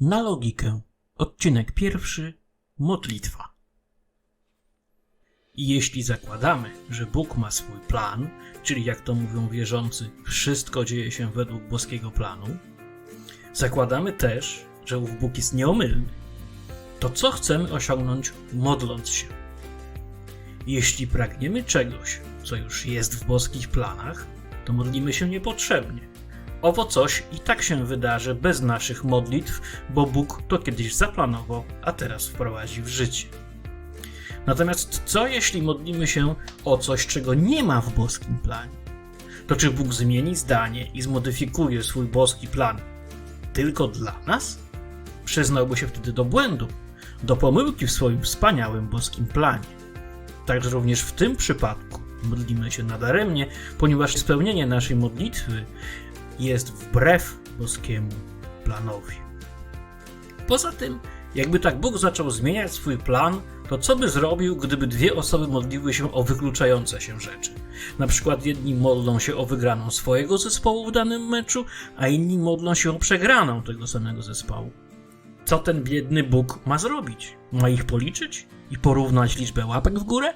Na logikę. Odcinek pierwszy. Modlitwa. I jeśli zakładamy, że Bóg ma swój plan, czyli jak to mówią wierzący, wszystko dzieje się według boskiego planu, zakładamy też, że ów Bóg jest nieomylny. To co chcemy osiągnąć modląc się? Jeśli pragniemy czegoś, co już jest w boskich planach, to modlimy się niepotrzebnie. Owo coś i tak się wydarzy bez naszych modlitw, bo Bóg to kiedyś zaplanował, a teraz wprowadzi w życie. Natomiast co jeśli modlimy się o coś, czego nie ma w boskim planie? To czy Bóg zmieni zdanie i zmodyfikuje swój boski plan tylko dla nas? Przyznałby się wtedy do błędu, do pomyłki w swoim wspaniałym boskim planie. Także również w tym przypadku modlimy się nadaremnie, ponieważ spełnienie naszej modlitwy jest wbrew boskiemu planowi. Poza tym, jakby tak Bóg zaczął zmieniać swój plan, to co by zrobił, gdyby dwie osoby modliły się o wykluczające się rzeczy? Na przykład jedni modlą się o wygraną swojego zespołu w danym meczu, a inni modlą się o przegraną tego samego zespołu. Co ten biedny Bóg ma zrobić? Ma ich policzyć i porównać liczbę łapek w górę?